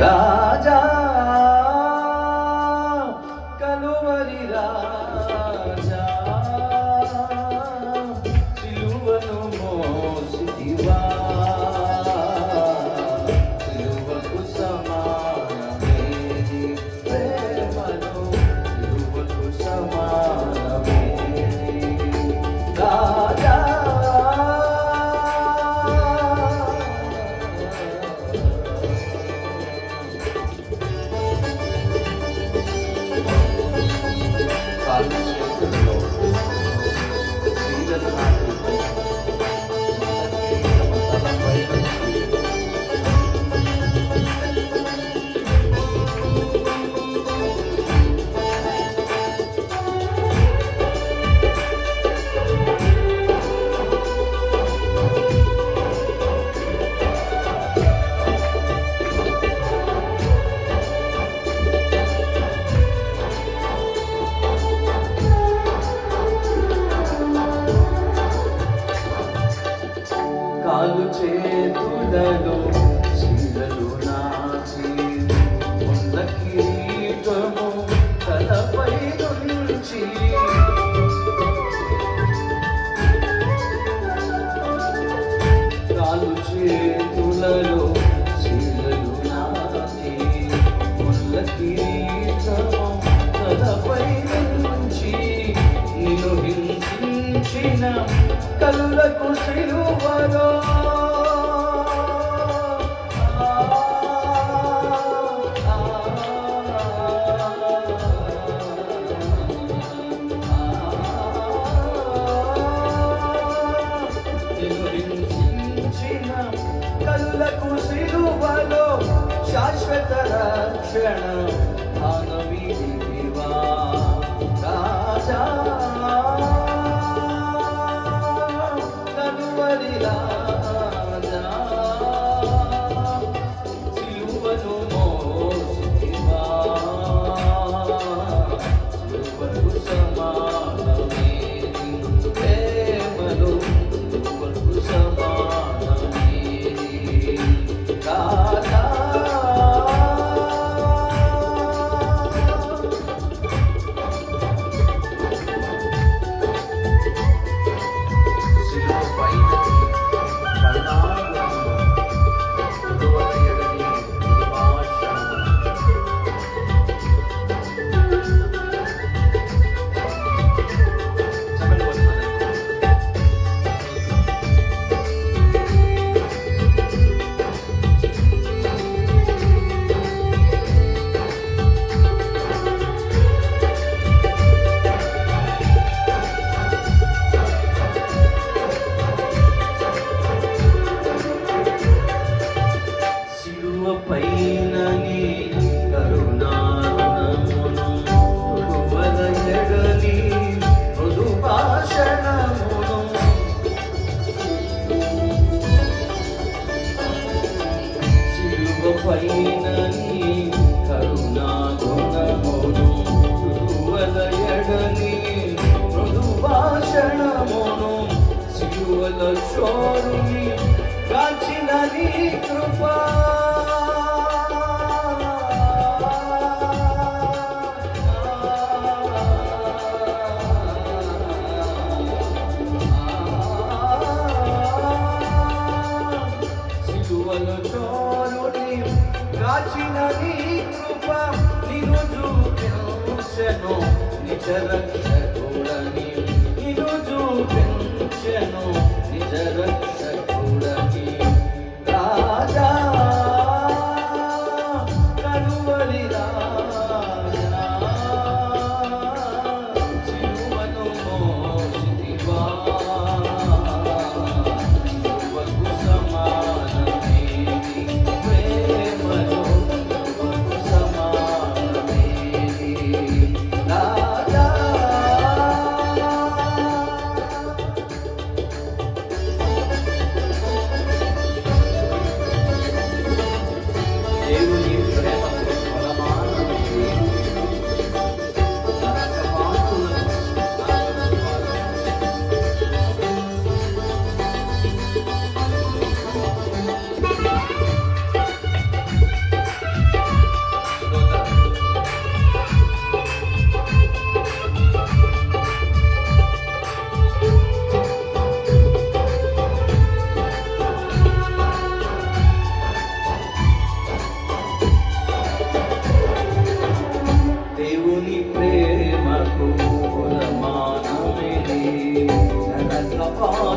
రాజా కలువరి రాజా సిలువను మోసిదివ शाश्वतरक्षण भागवी दिवा राजा దాచిన నీ కృప నిన్ను చూపించను నిజ రక్షకుడని నిన్ను చూపించను నిజ రక్ష 哦